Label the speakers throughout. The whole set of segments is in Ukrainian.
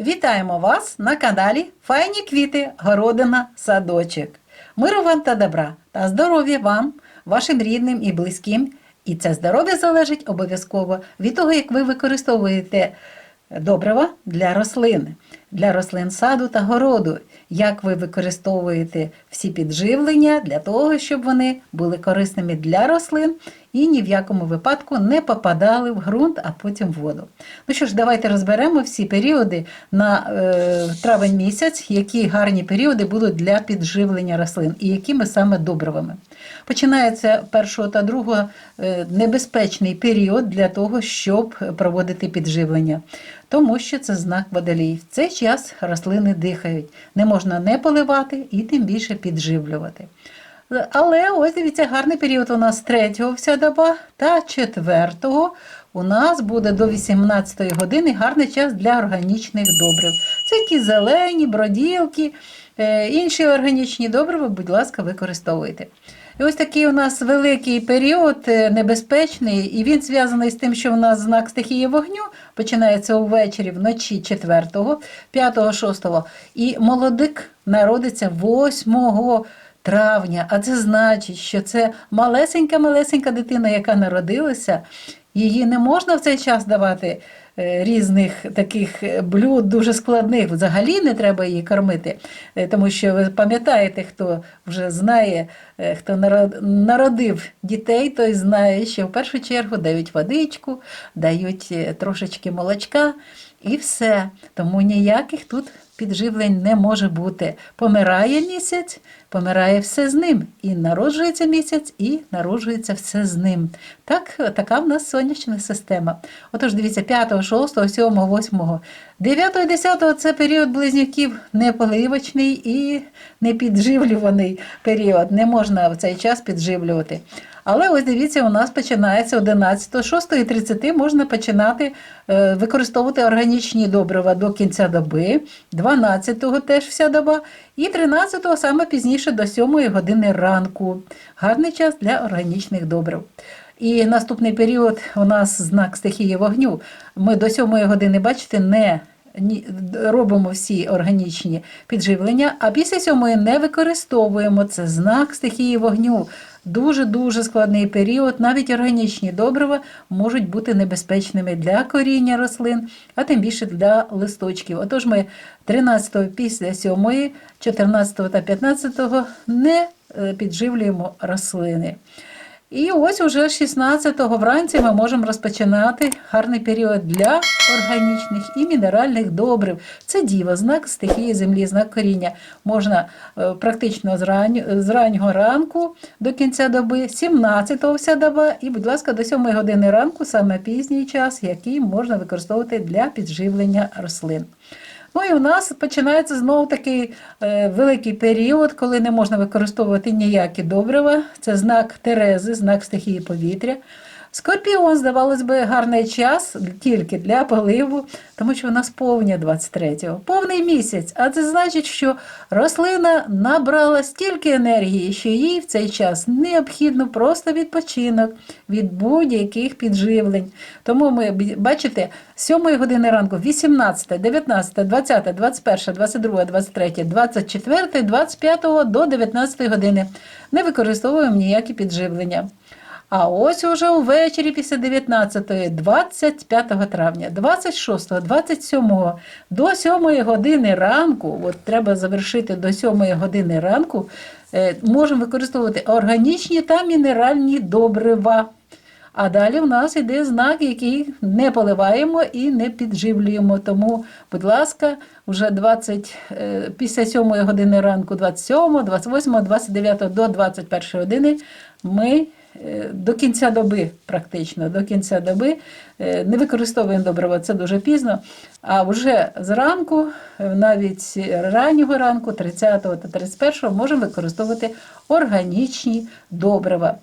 Speaker 1: Вітаємо вас на каналі Файні квіти, городина, садочок. Миру вам та добра та здоров'я вам, вашим рідним і близьким. І це здоров'я залежить обов'язково від того, як ви використовуєте добрива для рослин, для рослин саду та городу, як ви використовуєте всі підживлення для того, щоб вони були корисними для рослин і ні в якому випадку не попадали в ґрунт, а потім в воду. Ну що ж, давайте розберемо всі періоди на е, травень місяць, які гарні періоди будуть для підживлення рослин і якими саме добривами. Починається першого та другого е, небезпечний період для того, щоб проводити підживлення, тому що це знак водолій. В цей час рослини дихають, не можна не поливати і тим більше підживлювати. Але ось дивіться, гарний період у нас 3 вся доба та 4 у нас буде до 18 години гарний час для органічних добрив. Це ті зелені, броділки, е, інші органічні добрива, будь ласка, використовуйте. І ось такий у нас великий період е, небезпечний, і він зв'язаний з тим, що у нас знак стихії вогню починається увечері, вночі 4-го, 5-го, 6. І молодик народиться 8 травня. А це значить, що це малесенька-малесенька дитина, яка народилася, її не можна в цей час давати різних таких блюд, дуже складних. Взагалі не треба її кормити, Е, тому що ви пам'ятаєте, хто вже знає, е, хто наро- народив дітей, той знає, що в першу чергу дають водичку, дають е, трошечки молочка і все. Тому ніяких тут підживлень не може бути. Помирає місяць, помирає все з ним. І народжується місяць, і народжується все з ним. Так, така в нас сонячна система. Отож, дивіться, 5, 6, 7, 8, 9, 10 це період близнюків неполивочний і непідживлюваний період. Не можна в цей час підживлювати. Але ось дивіться, у нас починається 11, 6.30 можна починати е, використовувати органічні добрива до кінця доби, 12-го теж вся доба, і 13-го саме пізніше до 7 години ранку. Гарний час для органічних добрив. І наступний період у нас знак стихії вогню. Ми до 7 години, бачите, не робимо всі органічні підживлення, а після сьомої не використовуємо. Це знак стихії вогню. Дуже-дуже складний період. Навіть органічні добрива можуть бути небезпечними для коріння рослин, а тим більше для листочків. Отож ми 13 після 7, 14 та 15 не е, підживлюємо рослини. І ось уже 16-го вранці ми можемо розпочинати гарний період для органічних і мінеральних добрив. Це діва, знак стихії землі, знак коріння. Можна е, практично з, рань, з раннього ранку до кінця доби, 17-го вся доба, і, будь ласка, до 7 години ранку, саме пізній час, який можна використовувати для підживлення рослин. Ну і у нас починається знову такий е, великий період, коли не можна використовувати ніякі добрива. Це знак Терези, знак стихії повітря. Скорпіон, здавалось би, гарний час тільки для поливу, тому що у нас повня 23-го. Повний місяць. А це значить, що рослина набрала стільки енергії, що їй в цей час необхідно просто відпочинок від будь-яких підживлень. Тому ми бачите, з 7 години ранку, 18, 19, 20, 21, 22, 23, 24, 25 до 19 години не використовуємо ніякі підживлення. А ось уже увечері після 19, 25 травня, 26, 27 до 7 години ранку, от треба завершити до 7 години ранку, е, можемо використовувати органічні та мінеральні добрива. А далі в нас іде знак, який не поливаємо і не підживлюємо. Тому, будь ласка, вже 20, е, після 7 години ранку, 27, 28, 29 до 21 години ми до кінця доби, практично до кінця доби е, не використовуємо добрива, це дуже пізно. А вже зранку, е, навіть раннього ранку, 30 та 31 можемо використовувати органічні добрива.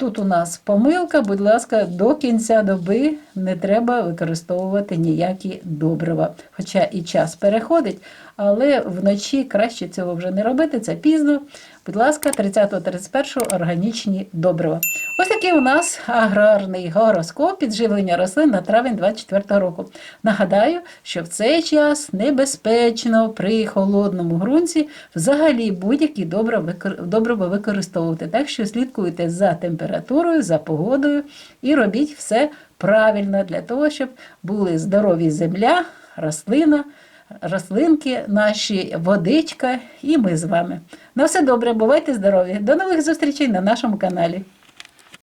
Speaker 1: Тут у нас помилка, будь ласка, до кінця доби не треба використовувати ніякі добрива. Хоча і час переходить, але вночі краще цього вже не робити, це пізно. будь ласка, 30-31 органічні добрива. Ось такий у нас аграрний гороскоп підживлення рослин на травень 24 року. Нагадаю, що в цей час небезпечно при холодному ґрунті взагалі будь-які добрива використовувати. Так що слідкуйте за температурою, за погодою і робіть все правильно для того, щоб були здорові земля, рослина, рослинки, наші водичка і ми з вами. На все добре, бувайте здорові! До нових зустрічей на нашому каналі.